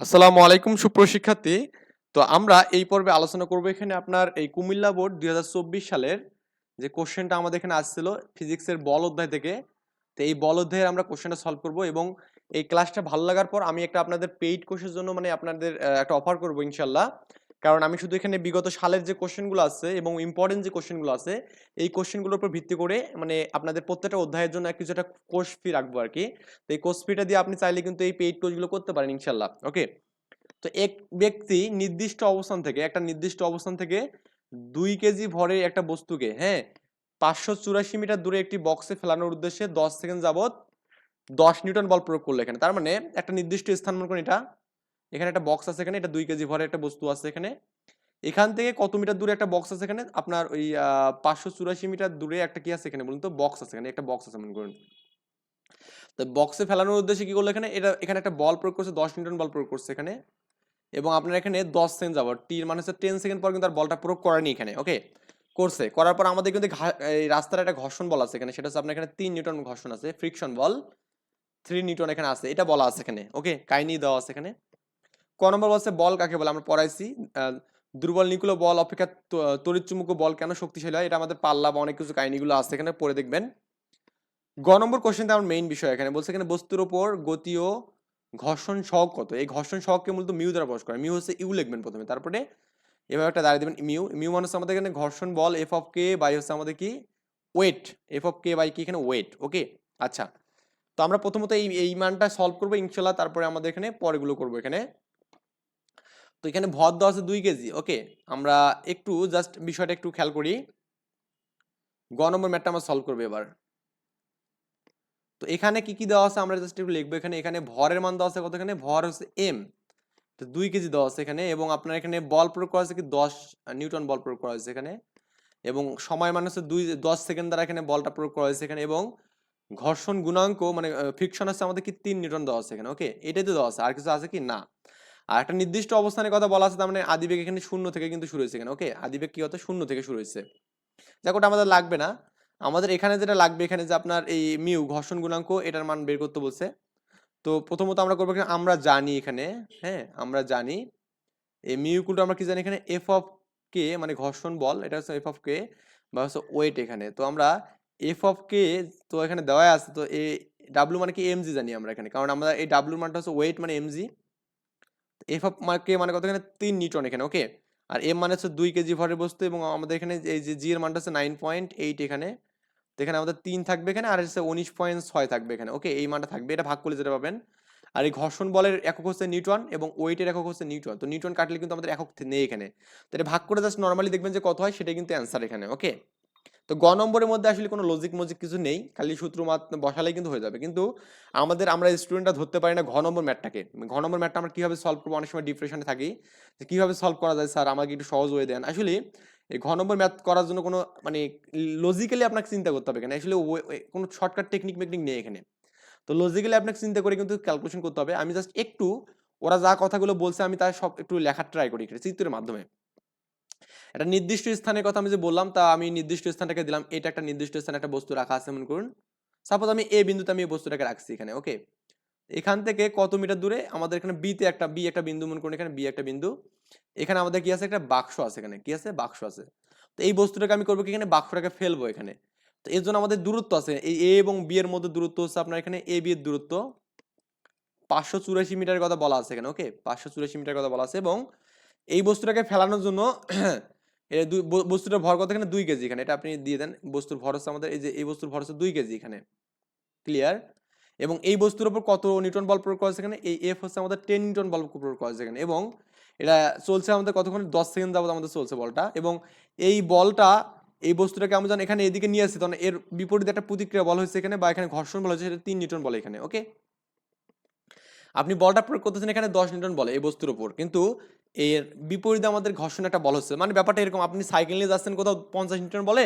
আসসালামু আলাইকুম সুপ্রশিক্ষার্থী তো আমরা এই পর্বে আলোচনা করব এখানে আপনার এই কুমিল্লা বোর্ড দুই হাজার চব্বিশ সালের যে কোশ্চেনটা আমাদের এখানে আসছিল ফিজিক্সের বল অধ্যায় থেকে। তো এই বল অধ্যায়ের আমরা কোশ্চেনটা সলভ করব এবং এই ক্লাসটা ভালো লাগার পর আমি একটা আপনাদের পেইড কোর্সের জন্য মানে আপনাদের একটা অফার করব ইনশাল্লাহ কারণ আমি শুধু এখানে বিগত সালের যে কোশ্চেনগুলো আছে এবং ইম্পর্টেন্ট যে কোশ্চেনগুলো আছে, এই কোশ্চেনগুলোর উপর ভিত্তি করে মানে আপনাদের প্রত্যেকটা অধ্যায়ের জন্য কিছু একটা কোর্স ফি রাখব আর কি তো এই কোর্স ফিটা দিয়ে আপনি চাইলে কিন্তু এই পেইড কোর্সগুলো করতে পারেন ইনশাল্লাহ ওকে তো এক ব্যক্তি নির্দিষ্ট অবস্থান থেকে, একটা নির্দিষ্ট অবস্থান থেকে দুই কেজি ভরের একটা বস্তুকে হ্যাঁ পাঁচশো চুরাশি মিটার দূরে একটি বক্সে ফেলানোর উদ্দেশ্যে দশ সেকেন্ড যাবত দশ নিউটন বল প্রয়োগ করল এখানে। তার মানে একটা নির্দিষ্ট স্থান মনে করুন এটা এখানে একটা বক্স আছে এখানে, এটা দুই কেজি ভরের একটা বস্তু আছে এখানে। এখান থেকে কত মিটার দূরে একটা বক্স আছে এখানে? আপনার ওই পাঁচশো চুরাশি মিটার দূরে একটা কি আছে এখানে বলুন তো? বক্স আছে এখানে, একটা বক্স আছে মনে করুন। তো বক্সে ফেলানোর উদ্দেশ্যে কি করল এখানে? এটা, এখানে একটা বল প্রয়োগ করছে, দশ নিউটন বল প্রয়োগ করছে এখানে। এবং আপনার এখানে দশ সেকেন্ড যাব টির মানে হচ্ছে টেন সেকেন্ড পর কিন্তু আর বলটা প্রয়োগ করেনি এখানে ওকে করছে, করার পর আমাদের কিন্তু এই রাস্তার একটা ঘর্ষণ বল আছে এখানে, সেটা হচ্ছে আপনার এখানে তিন নিউটন ঘর্ষণ আছে ফ্রিকশন বল। থ্রি নিউটন এখানে আছে, এটা বলা আছে এখানে ওকে কাহিনী দেওয়া আছে এখানে। ক নম্বর বলছে বল কাকে বলে? আমরা পড়াইছি দুর্বল নিকুলো বল অপেক্ষা ত- তড়িৎচুম্বক বল কেন শক্তিশালী হয়? এটা আমাদের পাল্লা বা অনেক কিছু কাহিনীগুলো আছে এখানে, পড়ে দেখবেন। গ নম্বর কোশ্চেনটা আমার মেইন বিষয় এখানে। বলছে এখানে বস্তুর ওপর গতি ও ঘর্ষণ সহগ কত? এই ঘর্ষণ সহগকে মূলত মিউ দ্বারা প্রকাশ করে। মিউ হচ্ছে ইউ লিখবেন প্রথমে। তারপরে এভাবে একটা দাঁড়িয়ে দেবেন। মিউ মিউ মানে হচ্ছে আমাদের এখানে ঘর্ষণ বল এফ অফ কে বাই হচ্ছে আমাদের কি? Weight F of K by কি এখানে? ওয়েট ওকে আচ্ছা। তো আমরা প্রথমত এই এই মানটা সলভ করব ইনশাল্লাহ। তারপরে আমাদের এখানে পরেগুলো করব এখানে। তো এখানে ভর দেওয়া আছে দুই কেজি ওকে আমরা একটু জাস্ট বিষয়টা একটু খেয়াল করি। গ নম্বর ম্যাটটা আমরা সলভ করব এবার। তো এখানে কি কি দেওয়া আছে আমরা জাস্ট একটু লিখব, এখানে এখানে ভরের মান দেওয়া আছে কত এখানে ভর হচ্ছে এম তো দুই কেজি দেওয়া আছে এখানে, এবং আপনার এখানে বল প্রয়োগ করা আছে কি? দশ, নিউটন বল প্রয়োগ করা হয়েছে এখানে। এবং সময় মানে হচ্ছে দুই, দশ সেকেন্ড দ্বারা এখানে বলটা প্রয়োগ করা হয়েছে এখানে, এবং ঘর্ষণ গুণাঙ্ক মানে ফ্রিকশন হচ্ছে আমাদের কি? তিন নিউটন দেওয়া আছে এখানে ওকে এটাই তো দেওয়া আছে, আর কিছু আছে কি? না। আর একটা নির্দিষ্ট অবস্থানের কথা বলা আছে, তার মানে আদিবেগ এখানে শূন্য থেকে কিন্তু শুরু হয়েছে এখানে ওকে আদিবেগ কি হতো শূন্য থেকে শুরু হয়েছে। যাক, ওটা আমাদের লাগবে না। আমাদের এখানে যেটা লাগবে, এখানে যে আপনার এই মিউ ঘর্ষণ গুণাঙ্ক, এটার মান বের করতে বলছে। তো প্রথমত আমরা করব আমরা জানি এখানে হ্যাঁ আমরা জানি এই মিউ ইকুয়াল আমরা কি জানি এখানে এফ অফ কে মানে ঘর্ষণ বল, এটা হচ্ছে এফ অফ কে বা হচ্ছে ওয়েট এখানে। তো আমরা এফ অফ কে তো এখানে দেওয়া আছে, তো এ ডাব্লু মানে কি এমজি জানি আমরা এখানে। কারণ আমরা এই ডাব্লুর মানটা হচ্ছে ওয়েট মানে এমজি এফ অফ কে মানে কত এখানে তিন নিউটন এখানে ওকে আর এম মানে হচ্ছে দুই কেজি ভরের বস্তু এবং আমাদের এখানে এই যে জি এর মানটা হচ্ছে নাইন পয়েন্ট এইট এখানে। তো এখানে আমাদের তিন থাকবে এখানে আর হচ্ছে উনিশ পয়েন্ট ছয় থাকবে এখানে ওকে এই মানটা থাকবে, এটা ভাগ করলে যেটা পাবেন। আর এই ঘর্ষণ বলের একক হচ্ছে নিউটন এবং ওয়েটের একক হচ্ছে নিউটন তো নিউটন কাটলে কিন্তু আমাদের একক নেই এখানে। তো এটা ভাগ করে জাস্ট নর্মালি দেখবেন যে কত হয়, সেটাই কিন্তু অ্যান্সার এখানে ওকে তো গ নম্বরের মধ্যে আসলে কোনো লজিক মজিক কিছু নেই, খালি সূত্র বসালেই কিন্তু হয়ে যাবে। কিন্তু আমাদের, আমরা স্টুডেন্টরা ধরতে পারি না ঘ নম্বর ম্যাটটাকে ঘ নম্বর ম্যাটটা আমরা কীভাবে সলভ করব? অনেক সময় ডিপ্রেশনে থাকি যে কীভাবে সলভ করা যায়? স্যার, আমাকে একটু সহজ হয়ে দেন। আসলে এই ঘ নম্বর ম্যাথ করার জন্য কোনো মানে লজিক্যালি আপনাকে চিন্তা করতে হবে এখানে আসলে কোনো শর্টকাট টেকনিক মেকনিক নেই এখানে। তো লজিক্যালি আপনাকে চিন্তা করে কিন্তু ক্যালকুলেশন করতে হবে। আমি জাস্ট একটু, ওরা যা কথাগুলো বলছে, আমি তার সব একটু লেখার ট্রাই করি, চিত্রের মাধ্যমে। একটা নির্দিষ্ট স্থানের কথা আমি যে বললাম, তা আমি নির্দিষ্ট স্থানটাকে দিলাম। এটা একটা নির্দিষ্ট স্থানে একটা বস্তু রাখা আছে, মনে করুন। সাপোজ আমি এ বিন্দুতে আমি এই বস্তুটাকে রাখছি এখানে ওকে এখান থেকে কত মিটার দূরে? আমাদের এখানে বিতে একটা বি একটা বিন্দু, মনে করুন এখানে বি একটা বিন্দু। এখানে আমাদের কি আছে? একটা বাক্স আছে এখানে, কি আছে? বাক্স আছে। তো এই বস্তুটাকে আমি করব কি? এখানে বাক্সটাকে ফেলব এখানে। তো এর জন্য আমাদের দূরত্ব আছে। এই এ এবং বি এর মধ্যে দূরত্ব হচ্ছে আপনার এখানে এ বি এর দূরত্ব। পাঁচশো চুরাশি মিটার কথা বলা আছে এখানে ওকে পাঁচশো চুরাশি মিটার কথা বলা আছে এবং এই বস্তুটাকে ফেলানোর জন্য এ দুই বস্তুটার ভর কত এখানে? দুই কেজি এখানে। এটা আপনি দিয়ে দেন, বস্তুর ভর হচ্ছে আমাদের, এই যে এই বস্তুর ভর হচ্ছে দুই কেজি এখানে। ক্লিয়ার এবং এই বস্তুর উপর কত নিউটন বল প্রয়োগ করা এখানে? এই এফ হচ্ছে আমাদের টেন নিউটন বল প্রয়োগ করা এখানে। এবং এটা চলছে আমাদের কতক্ষণ? দশ সেকেন্ড যাবত আমাদের চলছে বলটা। এবং এই বলটা, এই বস্তুটাকে আমরা যখন এখানে এদিকে নিয়ে আসি, তখন এর বিপরীতে একটা প্রতিক্রিয়া বল হয়েছে এখানে বা এখানে ঘর্ষণ বল হয়েছে, সেটা তিন নিউটন বলে এখানে ওকে আপনি বলটা প্রয়োগ করতেছেন এখানে দশ নিউটন বলে এই বস্তুর উপর। কিন্তু এর বিপরীতে আমাদের ঘর্ষণ একটা বল হচ্ছে। মানে ব্যাপারটা এরকম, আপনি সাইকেল নিয়ে যাচ্ছেন কোথাও পঞ্চাশ নিউটন বলে,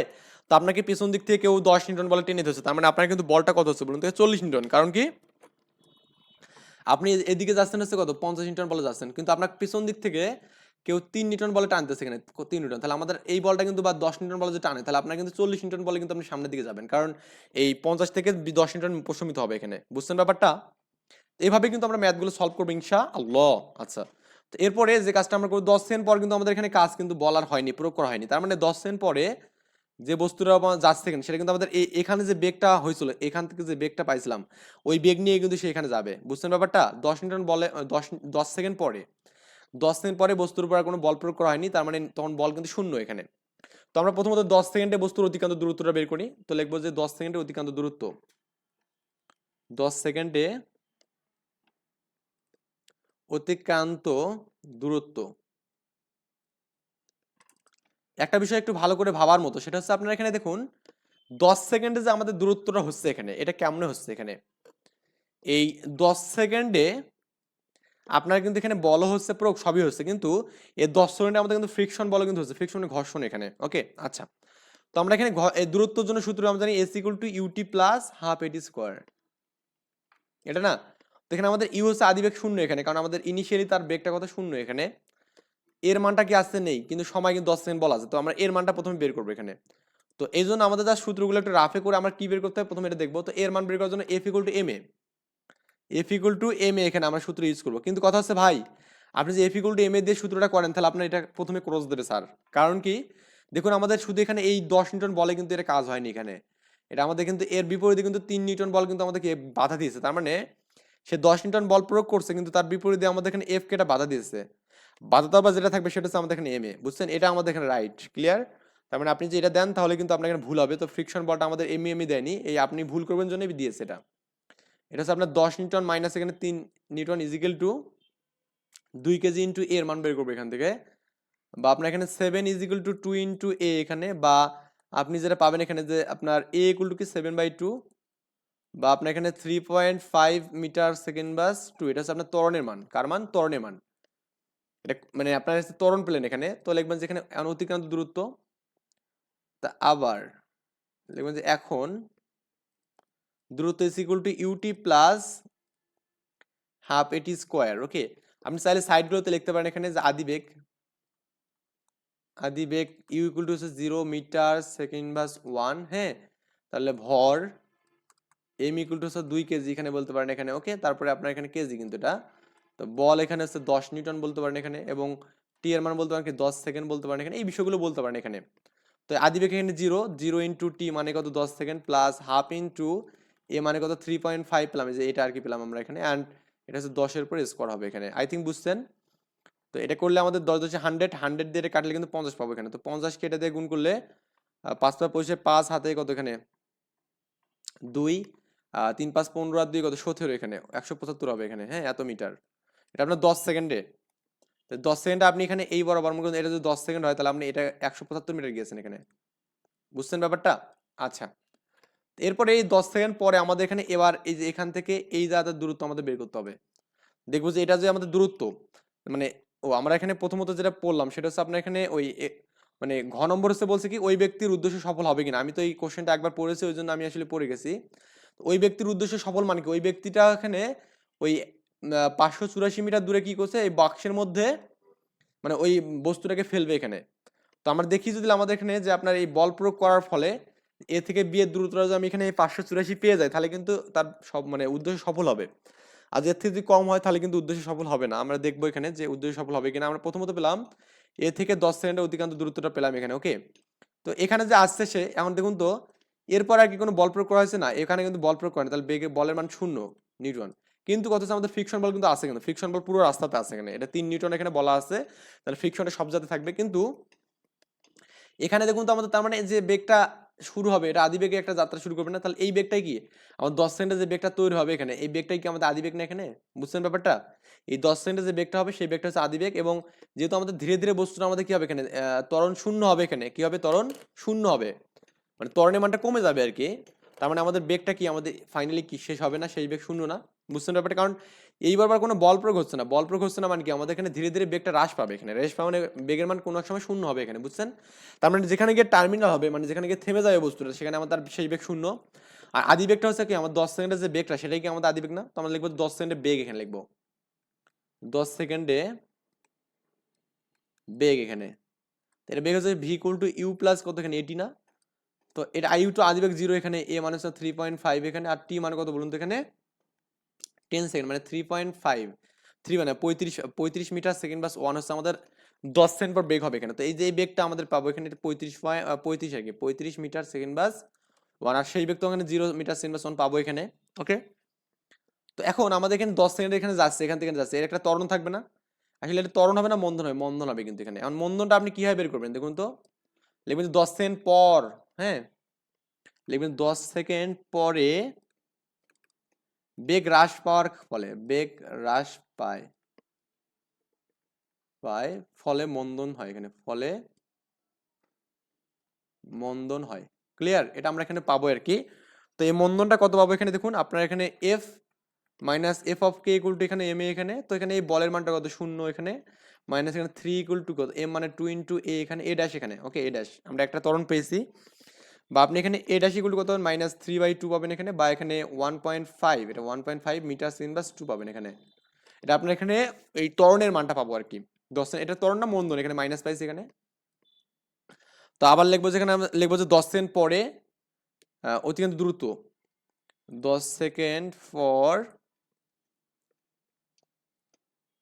তো আপনাকে পেছন দিক থেকে কেউ দশ নিউটন বলে টেনে ধরছে। তার মানে আপনার কিন্তু বলটা কত হচ্ছে বলুন তো, চল্লিশ নিউটন। কারণ কি? আপনি এদিকে যাচ্ছেন হচ্ছে কত, পঞ্চাশ নিউটন বলে যাচ্ছেন। কিন্তু আপনার পেছন দিক থেকে কেউ তিন নিউটন বলে টানতেছে এখানে তিন নিউটন। তাহলে আমাদের এই বলটা কিন্তু বা দশ নিউটন বলে যে টানে, তাহলে আপনার কিন্তু চল্লিশ নিউটন বলে কিন্তু আপনি সামনের দিকে যাবেন। কারণ এই পঞ্চাশ থেকে দশ নিউটন প্রশমিত হবে এখানে। বুঝছেন ব্যাপারটা? এইভাবে কিন্তু আমরা ম্যাথগুলো সলভ করব ইনশা আল্লাহ আচ্ছা। এরপরে যে কাজটা আমরা করব, দশ সেকেন্ড পর কিন্তু আমাদের এখানে কাজ কিন্তু বলার হয়নি, প্রয়োগ করা হয়নি। তার মানে দশ সেকেন্ড পরে যে বস্তুটা যাচ্ছে এখানে সেটা কিন্তু আমাদের এখানে যে বেগটা হয়েছিল, এখান থেকে যে বেগটা পাইছিলাম, ওই বেগ নিয়ে কিন্তু সে এখানে যাবে। বুঝছেন ব্যাপারটা? দশ নিউটন বলে, দশ দশ সেকেন্ড পরে, দশ সেকেন্ড পরে বস্তুর উপর কোনো বল প্রয়োগ করা হয়নি, তার মানে তখন বল কিন্তু শূন্য এখানে। তো আমরা প্রথমত দশ সেকেন্ডে বস্তুর অতিক্রান্ত দূরত্বটা বের করি, তো লিখব যে দশ সেকেন্ডে অতিক্রান্ত দূরত্ব। দশ সেকেন্ডে অতিক্রান্ত দূরত্ব। একটা বিষয় একটু ভালো করে ভাবার মতো, সেটা হচ্ছে আপনারা এখানে দেখুন, দশ সেকেন্ডে যে আমাদের দূরত্বটা হচ্ছে এখানে, এটা কেমন হচ্ছে এখানে? এই দশ সেকেন্ডে আপনার কিন্তু এখানে বল হচ্ছে প্রয়োগ, সবই হচ্ছে, কিন্তু এই দশ সেকেন্ডে আমাদের কিন্তু ফ্রিকশন বল কিন্তু হচ্ছে ফ্রিকশন ঘর্ষণ এখানে ওকে আচ্ছা। তো আমরা এখানে দূরত্বের জন্য সূত্র আমরা জানি S equal to ut plus half at square এটা না? তো এখানে আমাদের ইউ হচ্ছে আদিবেগ শূন্য এখানে, কারণ আমাদের ইনিশিয়ালি তার বেগটা কত শূন্য এখানে? এর মানটা কি আসছে নেই, কিন্তু সময় কিন্তু দশ সেকেন্ড বলা আছে, তো আমরা এর মানটা প্রথমে বের করব এখানে। তো এই জন্য আমাদের যা সূত্রগুলো একটু রাফে করে আমরা কি বের করতে হবে প্রথমে এটা দেখব। তো এর মান বের করার জন্য F equal to M A F equal to M A এখানে আমরা সূত্র ইউজ করব। কিন্তু কথা হচ্ছে ভাই, আপনি যে F equal to M A দিয়ে সূত্রটা করেন, তাহলে আপনার এটা প্রথমে ক্রস দেবে স্যার কারণ কি? দেখুন আমাদের শুধু এখানে এই দশ নিউটন বলে কিন্তু এটা কাজ হয়নি এখানে। এটা আমাদের কিন্তু এর বিপরীতে কিন্তু তিন নিউটন বল কিন্তু আমাদেরকে বাধা দিয়েছে, তার মানে সে দশ নিউটন বল প্রয়োগ করছে, কিন্তু তার বিপরীতে আমাদের এখানে এফ কে এটা বাধা দিয়েছে। বাধা দেওয়া যেটা থাকবে সেটা হচ্ছে আমাদের এখানে এম এ, বুঝছেন? এটা আমাদের এখানে রাইট ক্লিয়ার তার মানে আপনি যে এটা দেন, তাহলে কিন্তু আপনার এখানে ভুল হবে। তো ফ্রিকশন বলটা আমাদের এম এম দেয়নি। এই আপনি ভুল করবেন জন্যই দিয়েছে এটা। এটা হচ্ছে আপনার দশ নিউটন মাইনাস এখানে তিন নিউটন ইজিক্যাল টু দুই কেজি ইন্টু এর মান বের করবে এখান থেকে। বা আপনার এখানে seven equal to two into A এখানে, বা আপনি যেটা পাবেন এখানে যে আপনার এ ইকুয়াল টু কি? সেভেন বাই টু বা আপনার এখানে three point five metre second বাস টু এটা হচ্ছে আপনার তরণের মান। কার মান? তরণের মান। এটা মানে আপনার হচ্ছে তরণ প্লেন এখানে। তো লিখবেন যে এখানে অতিক্রান্ত দূরত্ব। তা আবার লিখবেন যে এখন দূরত্ব is equal to ut plus half at square okay আপনি চাইলে সাইডগুলোতে লিখতে পারেন এখানে যে আদিবেগ। আদিবেগ ইউ ইকুয়াল টু হচ্ছে জিরো মিটার সেকেন্ড বাস ওয়ান হ্যাঁ? তাহলে ভর এম ইকুয়াল টু হচ্ছে দুই কেজি, এখানে বলতে পারেন এখানে ওকে তারপরে আপনার এখানে কেজি কিন্তু এটা। তো বল এখানে হচ্ছে দশ নিউটন বলতে পারেন এখানে, এবং টি এর মান বলতে পারেন দশ সেকেন্ড বলতে পারেন এখানে, এই বিষয়গুলো বলতে পারেন এখানে। তো আদিবেগ এখানে জিরো জিরো ইন্টু টি মানে কত? দশ second plus half into A মানে কত? থ্রি পয়েন্ট ফাইভ পেলাম যে এটা আর কি পেলাম আমরা এখানে অ্যান্ড এটা হচ্ছে দশের পরে স্কোয়ার হবে এখানে। আই থিঙ্ক বুঝছেন? তো এটা করলে আমাদের দশ দশে হান্ড্রেড হান্ড্রেড দিয়ে কাটলে কিন্তু পঞ্চাশ পাবো এখানে। তো পঞ্চাশকে এটা দিয়ে গুণ করলে পাঁচ পাঁচ পয়সে পাঁচ হাতে কত এখানে? দুই তিন, পাঁচ, পনেরো আর দুই কত? সতেরো এখানে, একশো পঁচাত্তর হবে এখানে হ্যাঁ এত মিটার। এটা আপনার দশ সেকেন্ডে। তো দশ সেকেন্ডে আপনি এখানে এই বরাবর মনে করেন, এটা যদি দশ সেকেন্ড হয়, তাহলে আপনি এটা একশো পঁচাত্তর মিটার গিয়েছেন এখানে। বুঝছেন ব্যাপারটা? আচ্ছা। এরপরে এই দশ সেকেন্ড পরে আমাদের এখানে এবার এই যে এখান থেকে এই জায়গাটার দূরত্ব আমাদের বের করতে হবে। দেখব যে এটা যে আমাদের দূরত্ব মানে ও, আমরা এখানে প্রথমত যেটা পড়লাম, সেটা হচ্ছে আপনার এখানে ওই মানে ঘ নম্বর হচ্ছে বলছে কি, ওই ব্যক্তির উদ্দেশ্য সফল হবে কিনা। আমি তো এই কোশ্চেনটা একবার পড়েছি, ওই জন্য আমি আসলে পড়ে গেছি। ওই ব্যক্তির উদ্দেশ্য সফল মানে কি? ওই ব্যক্তিটা এখানে ওই পাঁচশো চুরাশি মিটার দূরে কি করছে? এই বাক্সের মধ্যে মানে ওই বস্তুটাকে ফেলবে এখানে। তো আমরা দেখি যদি আমাদের এখানে যে আপনার এই বল প্রয়োগ করার ফলে এ থেকে বিয়ের দূরত্বটা যদি আমি এখানে পাঁচশো চুরাশি পেয়ে যাই, তাহলে কিন্তু তার সব মানে উদ্দেশ্য সফল হবে। আর এর থেকে যদি কম হয়, তাহলে কিন্তু উদ্দেশ্য সফল হবে না। আমরা দেখব এখানে যে উদ্দেশ্য সফল হবে কিনা। আমরা প্রথমত পেলাম এ থেকে দশ সেকেন্ডের অধিকান্ত দূরত্বটা পেলাম এখানে, ওকে? তো এখানে যে আসছে সে, এখন দেখুন তো এরপর আর কি কোনো বল প্রয়োগ করা হয়েছে? না, এখানে কিন্তু বল প্রয়োগ করে না তাহলে বেগে বলের মান শূন্য নিউটন কিন্তু কত হচ্ছে আমাদের ফিকশন বল কিন্তু আছে কিন্তু। ফিকশন বল পুরো রাস্তাতে আছে এখানে। এটা তিন নিউটন এখানে বলা আছে। তাহলে ফিকশনটা সব জাতে থাকবে। কিন্তু এখানে দেখুন তো আমাদের তার মানে যে বেগটা শুরু হবে, এটা আদিবেগে একটা যাত্রা শুরু করবে না? তাহলে এই বেগটাই কি? আমার দশ সেকেন্ডে যে বেগটা তৈরি হবে এখানে, এই বেগটাই কি আমাদের আদিবেগ না এখানে? বুঝছেন ব্যাপারটা? এই দশ সেকেন্ডে যে বেগটা হবে, সেই বেগটা হচ্ছে আদিবেগ এবং যেহেতু আমাদের ধীরে ধীরে বস্তুটা আমাদের কি হবে এখানে? ত্বরণ শূন্য হবে এখানে। কি হবে? ত্বরণ শূন্য হবে। মানে ত্বরণের মানটা কমে যাবে আর কি তার মানে আমাদের বেগটা কি? আমাদের ফাইনালি কি শেষ হবে না? সেই বেগ শূন্য না? বুঝছেন ব্যাপারটা? কারণ এইবার বার কোনো বল প্রয়োগ হচ্ছে না। বল প্রয়োগ হচ্ছে না মানে কি? আমাদের এখানে ধীরে ধীরে বেগটা হ্রাস পাবে এখানে। হ্রাস পাবে মানে বেগের মান কোনো এক সময় শূন্য হবে এখানে, বুঝছেন? তার মানে যেখানে গিয়ে টার্মিনাল হবে মানে যেখানে গিয়ে থেমে যাবে বস্তুটা, সেখানে আমাদের সেই বেগ শূন্য। আর আদি বেগটা হচ্ছে কি? আমার দশ সেকেন্ডের যে বেগটা সেটাই কি আমাদের আদি বেগ না? তো আমরা লিখব দশ সেকেন্ডে বেগ এখানে লিখব। দশ সেকেন্ডে বেগ এখানে। এটা বেগ হচ্ছে V equal to U plus কত এখানে? এটি না? তো এটা আই টু আদি বেগ জিরো এখানে এ মানে হচ্ছে থ্রি পয়েন্ট ফাইভ এখানে, আর টি মানে কত বলুন তো এখানে? টেন সেকেন্ড মানে থ্রি পয়েন্ট ফাইভ থ্রি মানে পঁয়ত্রিশ পঁয়ত্রিশ মিটার সেকেন্ড বাস ওয়ান হচ্ছে আমাদের দশ সেকেন্ড পর বেগ হবে এখানে। তো এই যে বেগটা আমাদের পাবো এখানে পঁয়ত্রিশ পয়েন্ট পঁয়ত্রিশ আর কি, পঁয়ত্রিশ মিটার সেকেন্ড বাস ওয়ান আর সেই বেগ তো ওখানে জিরো মিটার সেকেন্ড বাস ওয়ান পাবো এখানে ওকে তো এখন আমাদের এখানে দশ সেকেন্ড এখানে যাচ্ছে, এখান থেকে যাচ্ছে। এর একটা তরণ থাকবে না। আসলে এটা তরণ হবে না, মন্দন হবে মন্দন হবে কিন্তু এখানে। এখন মন্দনটা আপনি কীভাবে বের করবেন দেখুন তো। লিখবেন দশ সেকেন্ড পর হ্যাঁ? লিখবেন দশ সেকেন্ড পরে বেগ হ্রাস পাওয়ার ফলে, বেগ হ্রাস পায় পায় ফলে মন্দন হয় এখানে, ফলে মন্দন হয়। ক্লিয়ার এটা আমরা এখানে পাবো আর কি। তো এই মন্দনটা কত পাবো এখানে দেখুন, আপনার এখানে F minus F of K equal to এখানে এম এ এখানে, তো এখানে এই বলের মানটা কত? শূন্য এখানে মাইনাস এখানে থ্রি ইকুয়াল টু কত? এম মানে টু ইন্টু এ এখানে এ ড্যাশ এখানে ওকে এ ড্যাশ আমরা একটা তরণ পেয়েছি। বা আপনি এখানে এ ড্যাশ ইকুয়াল কত মাইনাস থ্রি বাই টু পাবেন এখানে বা এখানে ওয়ান পয়েন্ট ফাইভ এটা one point five metre inverse two পাবেন এখানে। এটা আপনার এখানে এই ত্বরণের মানটা পাবো আর কি। দশ এটা তরণ না মন্দন এখানে মাইনাস পাইছি এখানে। তো আবার লিখব যেখানে লিখব যে দশ সেকেন্ড পরে আহ, অতিক্রান্ত দ্রুত। দশ সেকেন্ড ফর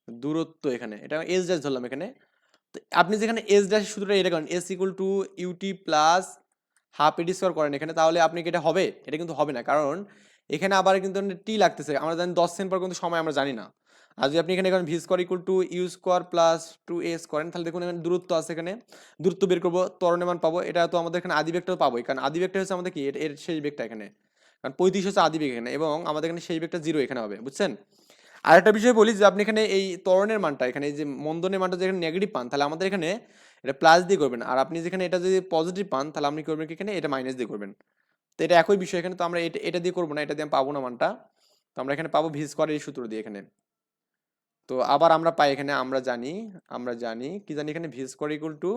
দূরত্ব এখানে। এটা এস ড্যাশ ধরলাম এখানে। তো আপনি যেখানে এস ড্যাশ সূত্রটা এটা করেন S equal to UT plus half AT square করেন, এখানে তাহলে আপনি কি এটা হবে? এটা কিন্তু হবে না, কারণ এখানে আবার কিন্তু টি লাগতেছে, আমরা জানি দশ সেকেন্ড পর কিন্তু সময় আমরা জানি না। আর যদি আপনি এখানে করেন V square equal to U square plus two S করেন তাহলে দেখুন এখানে দূরত্ব আছে এখানে, দূরত্ব বের করব, ত্বরণের মান পাবো, এটা তো আমাদের এখানে আদি বেগটাও পাবোই, কারণ আদি বেগটা হচ্ছে আমাদের কি? এর- শেষ বেগটা এখানে, কারণ পঁয়ত্রিশ হচ্ছে আদি বেগ এখানে, এবং আমাদের এখানে সেই বেগটা জিরো এখানে হবে, বুঝছেন? আর একটা বিষয় বলি, যে আপনি এখানে এই ত্বরণের মানটা, এখানে এই যে মন্দনের মানটা যেখানে নেগেটিভ পান, তাহলে আমাদের এখানে এটা প্লাস দিয়ে করবেন। আর আপনি যেখানে এটা যদি পজিটিভ পান, তাহলে আপনি করবেন এখানে? এটা মাইনাস দিয়ে করবেন। তো এটা একই বিষয় এখানে। তো আমরা এটা এটা দিয়ে করব না, এটা দিয়ে পাবো না মানটা। তো আমরা এখানে পাবো ভি স্কোয়ার এই সূত্র দিয়ে এখানে। তো আবার আমরা পাই এখানে, আমরা জানি আমরা জানি, কি জানি এখানে? V square equal to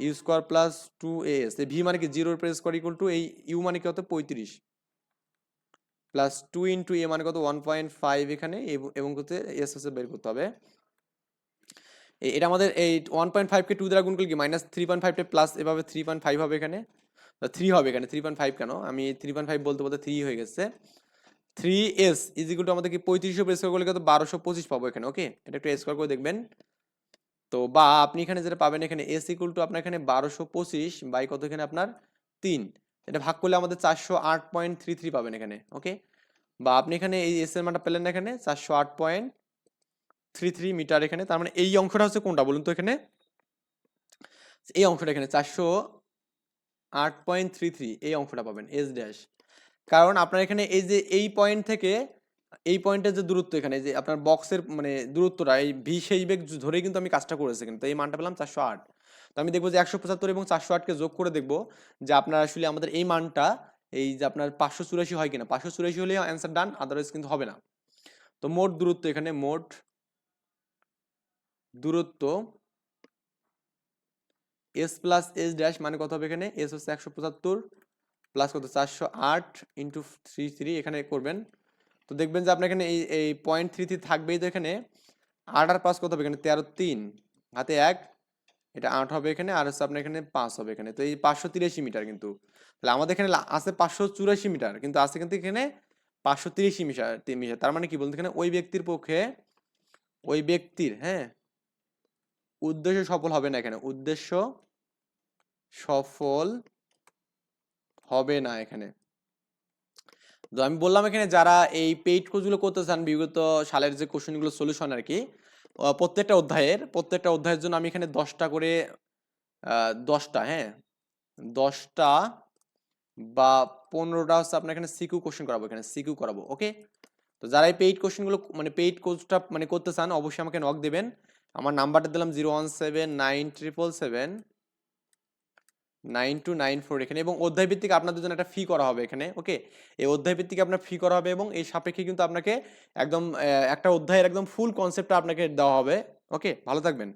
U square plus two S V মানে কি? জিরোর প্রেস স্কোয়ার ইকুয়াল টু এই ইউ মানে কি হতো পঁয়ত্রিশ। প্লাস টু ইন্টু এ মানে কত? ওয়ান পয়েন্ট ফাইভ এখানে, এবং হচ্ছে এস হচ্ছে বের করতে হবে। এ- এটা আমাদের এই ওয়ান পয়েন্ট ফাইভকে টু দ্বারা গুণ করলে কি? মাইনাস থ্রি পয়েন্ট ফাইভটা প্লাস এভাবে থ্রি পয়েন্ট ফাইভ হবে এখানে। থ্রি হবে এখানে থ্রি পয়েন্ট ফাইভ কেন? আমি থ্রি পয়েন্ট ফাইভ বলতে বলতে থ্রি হয়ে গেছে। Three S is equal to আমাদের কি পঁয়ত্রিশশো স্কোয়ার করলে কত? বারোশো পঁচিশ পাবো এখানে ওকে এটা একটু স্কোয়ার করে দেখবেন। তো বা আপনি এখানে যেটা পাবেন এখানে এস ইকুয়াল টু আপনার এখানে বারোশো পঁচিশ বাই কত এখানে আপনার? তিন। এটা ভাগ করলে আমাদের চারশো আট পয়েন্ট থ্রি থ্রি পাবেন এখানে ওকে বা আপনি এখানে এই এস এর মানটা পেলেন না এখানে, চারশো আট পয়েন্ট থ্রি থ্রি মিটার এখানে, তার মানে এই অংশটা হচ্ছে কোনটা বলুন তো এখানে? এই অংশটা এখানে, চারশো আট পয়েন্ট থ্রি থ্রি এই অংশটা পাবেন এস ড্যাশ কারণ আপনার এখানে এই যে এই পয়েন্ট থেকে, এই পয়েন্টের যে দূরত্ব এখানে যে আপনার বক্সের মানে দূরত্বটা, এই ভি সেই বেগ ধরেই কিন্তু আমি কাজটা করেছি কিন্তু এই মানটা পেলাম চারশো আট। তো আমি দেখব যে একশো পঁচাত্তর এবং চারশো আটকে যোগ করে দেখব যে আপনার আসলে আমাদের এই মানটা, এই যে আপনার পাঁচশো চুরাশি হয় কিনা, পাঁচশো চুরাশি হলে অ্যান্সার ডান আদারওয়াইজ কিন্তু হবে না। তো মোট দূরত্ব এখানে, মোট দূরত্ব এস প্লাস এস ড্যাশ মানে কত হবে এখানে? এস হচ্ছে একশো পঁচাত্তর প্লাস কত? চারশো আট ইন্টু থ্রি থ্রি এখানে করবেন। তো দেখবেন যে আপনার এখানে এই এই পয়েন্ট থ্রি থ্রি থাকবেই তো এখানে। আট আর পাঁচ কত হবে এখানে? তেরো তিন। হাতে এক, এটা আট হবে এখানে, আর হচ্ছে আপনার এখানে পাঁচ হবে এখানে। তো এই পাঁচশো তিরাশি মিটার কিন্তু। তাহলে আমাদের এখানে আছে পাঁচশো চুরাশি মিটার, কিন্তু আছে কিন্তু এখানে পাঁচশো তিরিশি মিটার মিটার তার মানে কি বলতে এখানে? ওই ব্যক্তির পক্ষে, ওই ব্যক্তির হ্যাঁ? উদ্দেশ্য সফল হবে না এখানে। উদ্দেশ্য সফল হবে না এখানে। তো আমি বললাম এখানে যারা এই পেইড কোর্সগুলো করতে চান, বিগত সালের যে কোশ্চেনগুলো সলিউশন আর কি প্রত্যেকটা অধ্যায়ের প্রত্যেকটা অধ্যায়ের জন্য আমি এখানে দশটা করে দশটা হ্যাঁ? দশটা বা পনেরোটা হচ্ছে আপনার এখানে সিকিউ কোশ্চেন করাবো, এখানে সিকিউ করাবো ওকে তো যারা এই পেইড কোশ্চেনগুলো মানে পেইড কোর্সটা মানে করতে চান, অবশ্যই আমাকে নক দেবেন। আমার নাম্বারটা দিলাম zero one seven nine triple seven nine two nine four এখানে এবং অধ্যায় ভিত্তিক আপনাদের জন্য একটা ফি করা হবে এখানে ওকে এই অধ্যায় ভিত্তিক আপনার ফি করা হবে এবং এই সাপেক্ষে কিন্তু আপনাকে একদম একটা অধ্যায়ের একদম ফুল কনসেপ্টটা আপনাকে দেওয়া হবে ওকে ভালো থাকবেন।